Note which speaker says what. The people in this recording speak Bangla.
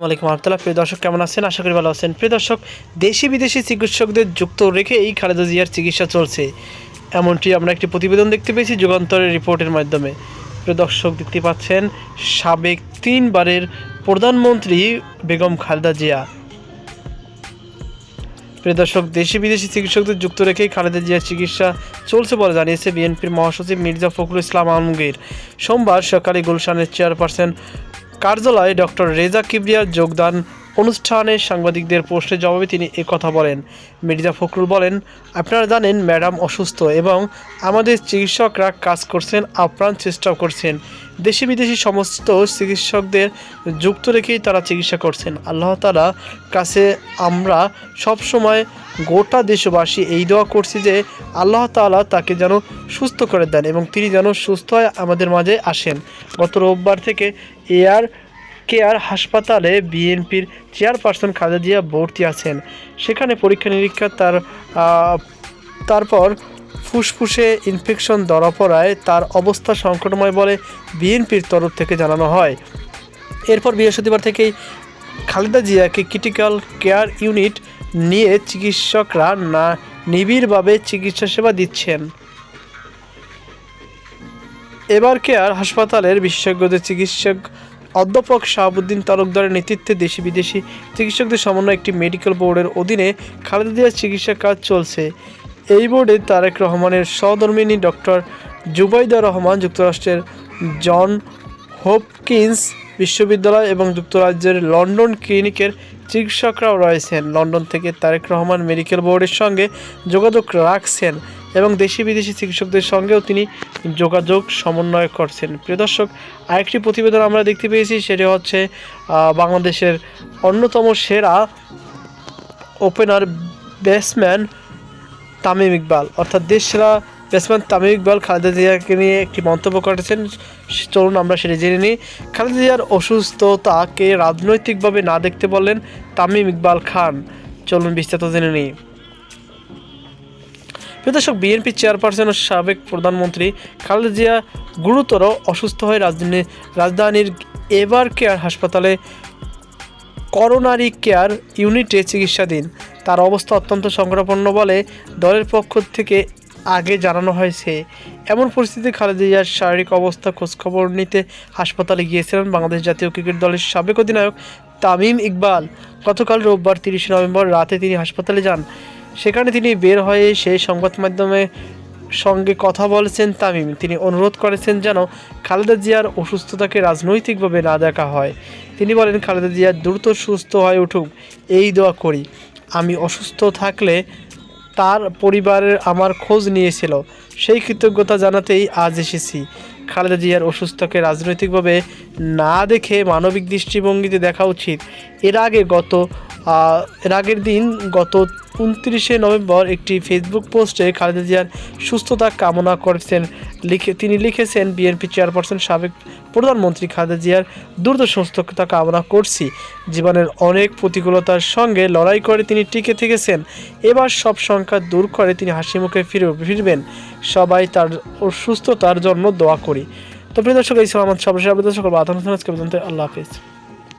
Speaker 1: ওয়ালাইকুম রহমতুল্লাহ। প্রিয় দর্শক, কেমন আছেন? আশা করি ভালো আছেন। প্রিয় দর্শক, দেশি বিদেশি চিকিৎসকদের যুক্ত রেখে এই খালেদা জিয়ার চিকিৎসা চলছে। এমনটি আমরা একটি প্রতিবেদন দেখতে পেয়েছি যুগান্তরের রিপোর্টের মাধ্যমে। প্রিয় দর্শক, দেখতে পাচ্ছেন, সাবেক তিনবারের প্রধানমন্ত্রী বেগম খালেদা জিয়া। প্রিয় দর্শক, দেশি বিদেশি চিকিৎসকদের যুক্ত রেখেই খালেদা জিয়ার চিকিৎসা চলছে বলে জানিয়েছে বিএনপির মহাসচিব মির্জা ফখরুল ইসলাম আলমগীর। সোমবার সকালে গুলশানের চেয়ারপারসন কার্যালয়ে ডক্টর রেজা কিবরিয়ার যোগদান অনুষ্ঠানে সাংবাদিকদের প্রশ্নের জবাবে তিনি কথা বলেন। মির্জা ফখরুল বলেন, আপনারা জানেন, ম্যাডাম অসুস্থ এবং আমাদের চিকিৎসকরা কাজ করছেন, আপ্রাণ চেষ্টা করছেন। দেশি বিদেশি সমস্ত চিকিৎসকদের যুক্ত রেখেই তারা চিকিৎসা করছেন। আল্লাহ তালা কাছে আমরা সব সময় গোটা দেশবাসী এই দোয়া করছি যে আল্লাহ তাআলা তাকে যেন সুস্থ করে দেন এবং তিনি যেন সুস্থ হয়ে আমাদের মাঝে আসেন। গত রোববার থেকে এয়ার কেয়ার হাসপাতালে বিএনপির চেয়ারপারসন জিয়া ভর্তি আছেন। সেখানে পরীক্ষা নিরীক্ষা তার তারপর ফুসফুসে ইনফেকশন ধরা পড়ায় তার অবস্থা সংকটময় বলে বিএনপির তরফ থেকে জানানো হয়। এরপর বৃহস্পতিবার থেকেই খালেদা জিয়াকে ক্রিটিক্যাল কেয়ার ইউনিট নিয়ে চিকিৎসকরা না, নিবিড়ভাবে চিকিৎসা সেবা দিচ্ছেন। এবার কেয়ার হাসপাতালের বিশেষজ্ঞদের চিকিৎসক অধ্যাপক শাহাবুদ্দিন তালুকদারের নেতৃত্বে দেশি বিদেশি চিকিৎসকদের সমন্বয়ে একটি মেডিকেল বোর্ডের অধীনে খালেদা জিয়ার চিকিৎসা কাজ চলছে। এই বোর্ডে তারেক রহমানের সহধর্মিনী ডক্টর জুবাইদা রহমান, যুক্তরাষ্ট্রের জন হোপকিন্স বিশ্ববিদ্যালয় এবং যুক্তরাজ্যের লন্ডন ক্লিনিকের চিকিৎসকরাও রয়েছেন। লন্ডন থেকে তারেক রহমান মেডিকেল বোর্ডের সঙ্গে যোগাযোগ রাখছেন। এবং দেশি বিদেশি চিকিৎসকদের সঙ্গেও তিনি যোগাযোগ সমন্বয় করছেন। প্রিয় দর্শক, আরেকটি প্রতিবেদন আমরা দেখতে পেয়েছি, সেটি হচ্ছে বাংলাদেশের অন্যতম সেরা ওপেনার ব্যাটসম্যান তামিম ইকবাল। অর্থাৎ দেশ সেরা ব্যাটসম্যান তামিম ইকবাল খালেদা জিয়াকে নিয়ে একটি মন্তব্য করেছেন। চলুন আমরা সেটি জেনে নিই। খালেদা জিয়ার অসুস্থতাকে রাজনৈতিকভাবে না দেখতে বললেন তামিম ইকবাল খান। চলুন বিস্তারিত জেনে নিই। প্রিয় দর্শক বিএনপি চেয়ারপারসন ও সাবেক প্রধানমন্ত্রী খালেদা জিয়া গুরুতর অসুস্থ হয়ে রাজধানী রাজধানীর এভার কেয়ার হাসপাতালে করোনারি কেয়ার ইউনিটে চিকিৎসাধীন। তার অবস্থা অত্যন্ত সংকটাপন্ন বলে দলের পক্ষ থেকে আগে জানানো হয়েছে। এমন পরিস্থিতি খালেদা জিয়ার শারীরিক অবস্থা খোঁজখবর নিতে হাসপাতালে গিয়েছিলেন বাংলাদেশ জাতীয় ক্রিকেট দলের সাবেক অধিনায়ক তামিম ইকবাল। গতকাল রোববার তিরিশে নভেম্বর রাতে তিনি হাসপাতালে যান। সেখানে তিনি বের হয়ে সেই সংবাদ মাধ্যমে সঙ্গে কথা বলেছেন তামিম। তিনি অনুরোধ করেছেন যেন খালেদা জিয়ার অসুস্থতাকে রাজনৈতিকভাবে না দেখা হয়। তিনি বলেন, খালেদা জিয়া দ্রুত সুস্থ হয়ে উঠুক, এই দোয়া করি। আমি অসুস্থ থাকলে তার পরিবারের আমার খোঁজ নিয়েছিল। সেই কৃতজ্ঞতা জানাতেই আজ এসেছি। খালেদা জিয়ার অসুস্থকে রাজনৈতিকভাবে না দেখে মানবিক দৃষ্টিভঙ্গিতে দেখা উচিত। এর আগে গত এর আগের দিন গত উনত্রিশে নভেম্বর একটি ফেসবুক পোস্টে খালেদা জিয়ার সুস্থতা কামনা করেছেন। লিখে তিনি লিখেছেন, বিএনপি চেয়ারপারসন সাবেক প্রধানমন্ত্রী খালেদা জিয়ার দ্রুত সুস্থতা কামনা করছি। জীবনের অনেক প্রতিকূলতার সঙ্গে লড়াই করে তিনি টিকে থেকেছেন। এবার সব সংখ্যা দূর করে তিনি হাসি মুখে ফিরে ফিরবেন। সবাই তার সুস্থতার জন্য দোয়া করি। তো প্রিয় দর্শক, এই সর্বশেষ সকল আল্লাহ হাফিজ।